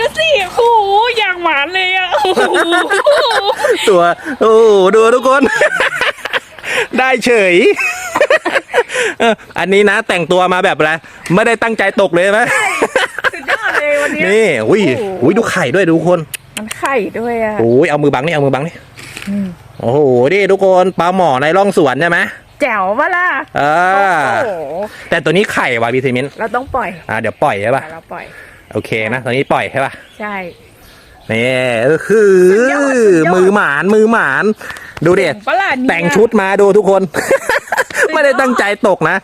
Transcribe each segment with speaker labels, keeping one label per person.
Speaker 1: ดูสิโอ้โหอย่างหวานเลยอะโอ้โห
Speaker 2: ตัวโอ้โหดูทุกคน ได้เฉยเอออันนี้นะแต่งตัวมาแบบอะไรไม่ได้ตั้งใจตกเลยไหม
Speaker 1: สุดยอดเลยวันนี้
Speaker 2: นี่อุ้ยอุ้ยดูไข่ด้วยทุกคน
Speaker 1: มันไข่ด้วยอะ
Speaker 2: โอ้ยเอามือบังนี่เอามือบังนี่โอ้โหนี่ทุกคนปลาหมอในร่องสวนใช่ไหม
Speaker 1: แจ๋วปะล่ะ
Speaker 2: เออ
Speaker 1: โอ้โห
Speaker 2: แต่ตัวนี้ไข่ว่ะพี่ซีมิน
Speaker 1: เราต้องปล่อย
Speaker 2: อ่าเดี๋ยวปล่อยใช่ป่ะ
Speaker 1: เราปล่อย
Speaker 2: โอเคนะตัวนี้ปล่อยใช่ป่ะ
Speaker 1: ใช่
Speaker 2: นี่คือ
Speaker 1: สุดยอดสุดยอด
Speaker 2: มือหมานมือหมาน ดูเด็ด
Speaker 1: ปะล่ะเนี่ย
Speaker 2: แต่งชุดมาดูทุกคนไม่ได้ตั้งใจตกนะ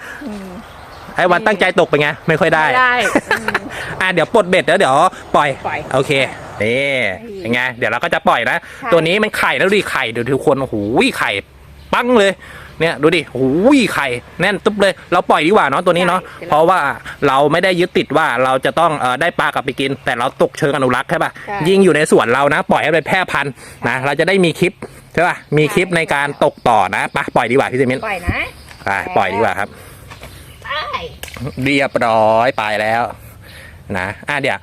Speaker 2: ไอ้วันตั้งใจตกเป็นไง ไม่ค่อยได้
Speaker 1: ไม่ได้อืม
Speaker 2: อะเดี๋ยวปลดเบ็ดแล้วเดี๋ยวปล่อย
Speaker 1: ปล่อย
Speaker 2: โอเค นี่เป็นไง เดี๋ยวเราก็จะปล่อยนะ
Speaker 1: ใช่
Speaker 2: ตัวนี้มันไข่แล้วดูดิไข่เดี๋ยวทุกคน โอ้โหไข่ ปั้งเลยเนี่ยดูดิโอ้โหไข่แน่นตุ๊บเลย เราปล่อยดีกว่าเนาะตัวนี้เนาะ เพราะว่าเราไม่ได้ยึดติดว่าเราจะต้องเออได้ปลากลับไปกิน แต่เราตกเชิงอนุรักษ์ใช่ป่ะ
Speaker 1: ใช่
Speaker 2: ยิ่งอยู่ในสวนเรานะ ปล่อยให้ไปแพร่พันธุ์นะ เราจะได้มีคลิปใช่ป่ะ มีคลิปในการตกต่อนะไปปล่อยดีกว่าพี่เซมิน
Speaker 1: ปล่อยนะ
Speaker 2: ไปปล่อยดีกว่าครับ
Speaker 1: ไป
Speaker 2: เรียบร้อยไปแล้ว นะ อะเดี๋ยว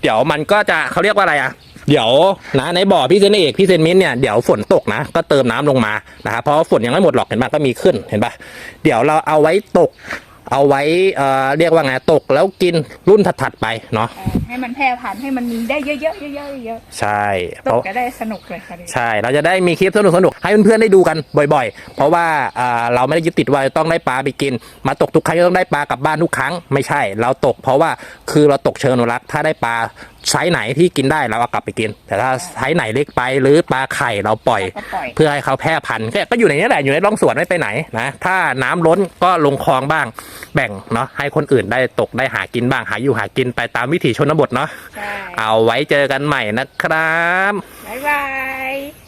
Speaker 2: เดี๋ยวมันก็จะเขาเรียกว่าอะไรอะ เดี๋ยวนะในบ่อพี่เซนเอกพี่เซนมิ้นเนี่ยเดี๋ยวฝนตกนะ ก็เติมน้ำลงมานะครับเพราะว่าฝนยังไม่หมดหรอกเห็นปะก็มีขึ้นเห็นปะเดี๋ยวเราเอาไว้ตก เอาไว้เอ่อเรียกว่าไงตกแล้วกินรุ่นถัดๆไปเนาะ
Speaker 1: เออให้มันแพร่พันธุ์ให้มันมีได้เยอะๆเยอะๆเยอะ
Speaker 2: ใช่
Speaker 1: ๆ
Speaker 2: เพ
Speaker 1: ตก
Speaker 2: ราะ
Speaker 1: ก็ได้สนุกเลยค่ะดิ
Speaker 2: ใช่เราจะได้มีคลิปสนุกสนุกๆให้เพื่อนๆได้ดูกันบ่อย ๆ เพราะว่าอ่าเราไม่ได้ยึดติดว่าจะต้องได้ปลาไปกิน มาตกทุกครั้งจะต้องได้ปลากลับบ้านทุกครั้งไม่ใช่ เราตก เพราะว่าคือเราตกเชิงอนุรักษ์ถ้าได้ปลา ไซส์ไหนที่กินได้เราเอากลับไปกิน แต่ถ้าไซส์ไหนเล็กไปหรือปลาไข่เราปล่อย
Speaker 1: ก็ปล่อย
Speaker 2: เพื่อให้เขาแพร่พันธุ์ก็ก็อยู่ในนี้แหละอยู่ในร่องสวนไม่ไปไหนนะถ้าน้ำล้นก็ลงคลองบ้าง แบ่งเนาะให้คนอื่นได้ตกได้หากินบ้างหาอยู่หากินไปตามวิถีชนบทเนาะ
Speaker 1: ใช่
Speaker 2: เอาไว้เจอกันใหม่นะครับ
Speaker 1: บ๊ายบาย